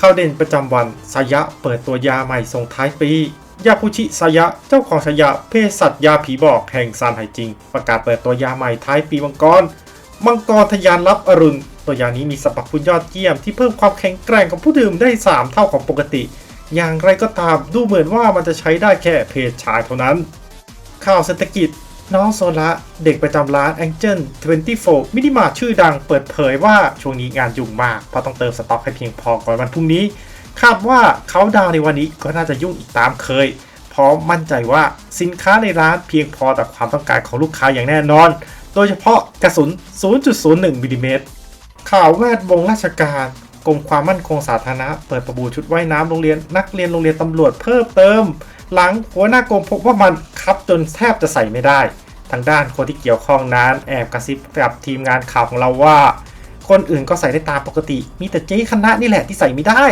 ข่าวเด่นประจำวันสายะเปิดตัวยาใหม่ส่งท้ายปียาคุชิสายะเจ้าของฉายาเภสัชยาผีบอกแห่งซานไห่จิง ประกาศเปิดตัวยาใหม่ท้ายปีมังกร มังกรทะยานรับอรุณ ตัวยานี้มีสรรพคุณยอดเยี่ยมที่เพิ่มความแข็งแกร่งของผู้ดื่มได้ 3 เท่าของปกติ อย่างไรก็ตามดูเหมือนว่ามันจะใช้ได้แค่เพศชายเท่านั้น ข่าวเศรษฐกิจ น้องโซละเด็กประจำร้าน Angel 24 มินิมาร์ทชื่อดังเปิดเผยว่าช่วงนี้งานยุ่งมาก เพราะต้องเติมสต็อกให้เพียงพอก่อนวันพรุ่งนี้ คาดว่าเขาดาวในวันนี้ก็น่าจะยุ่งอีกตามเคย พราะมั่นใจว่าสินค้าในร้านเพียงพอต่อความต้องการของลูกค้าอย่างแน่นอน โดยเฉพาะกระสุน 0.01มิลลิเมตรข่าวแวดวงราชการกรมความมั่นคงสาธารณะเปิดประมูลชุดว่ายน้ำโรงเรียนนักเรียนโรงเรียนตำรวจเพิ่มเติม หลังหัวหน้ากรมพบว่ามันคับจนแทบจะใส่ไม่ได้ ทางด้านคนที่เกี่ยวข้องนั้นแอบกระซิบกับทีมงานข่าวของเราว่า คนอื่นก็ใส่ได้ตามปกติ มีแต่เจ๊คณะนี่แหละที่ใส่ไม่ได้